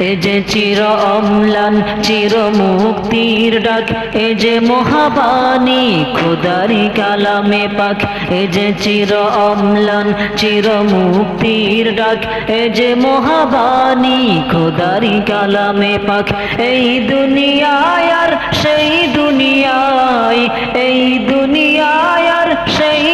এ যে চির অম্লান, চির মুক্তির ডাক, এ যে মহাবাণী, খুদারি কালামে পাক, এ যে চির অম্লান, চির মুক্তির ডাক, এ যে মহাবাণী, খুদারি কালামে পাক, এই দুনিয়ায় আর সেই দুনিয়ায়, এই দুনিয়ায় আর সেই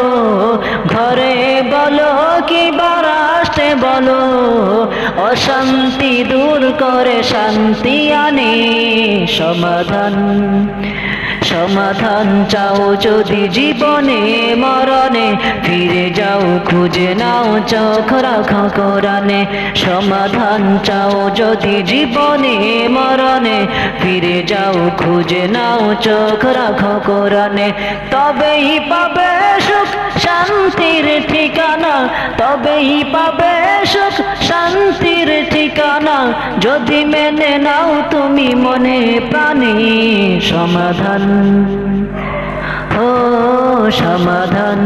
বলো অশান্তি দূর করে শান্তি আনে। সমাধান সমাধান চাও যদি জীবনে, মরণে। ফিরে যাও, খুঁজে নাও, চোখ রাখো কোরআনে। সমাধান চাও যদি জীবনে, মরণে। ফিরে যাও, খুঁজে নাও, চোখ রাখো কোরআনে। তবেই পাবে সুখ, শান্তির ঠিকানা। তবেই পাবে যদি মেনে নাও তুমি মনে প্রাণে সমাধান। ও সমাধান।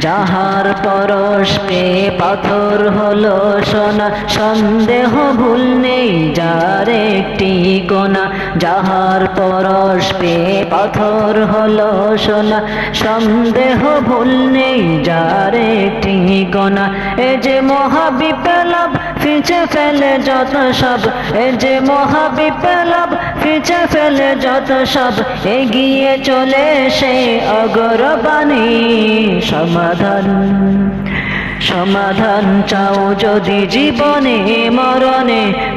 যাহার পরশ পে পাথর হলো সোনা, সন্দেহ ভুল নেই যার একটি গোনা। যাহার পরশ পে পাথর হলো সোনা, সন্দেহ ভুল নেই যার একটি গোনা। এ যে মহাবিপ্লব, ফিচে ফেলে যত সব। এ যে মহাবিপ্লব, ফিচে ফেলে যত সব। এগিয়ে চলে সে অগরবাণী সমাধান। সমাধান চাও যদি জীবনে মরণে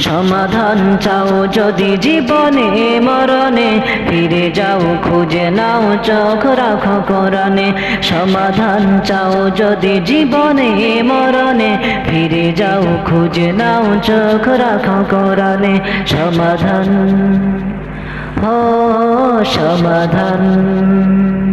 সমাধান চাও যদি জীবনে, মরণে, ফিরে যাও, খুঁজে নাও, চোখ রাখো কোরআনে। সমাধান চাও যদি জীবনে, মরণে, ফিরে যাও, খুঁজে নাও, চোখ রাখো কোরআনে। সমাধান, ও সমাধান।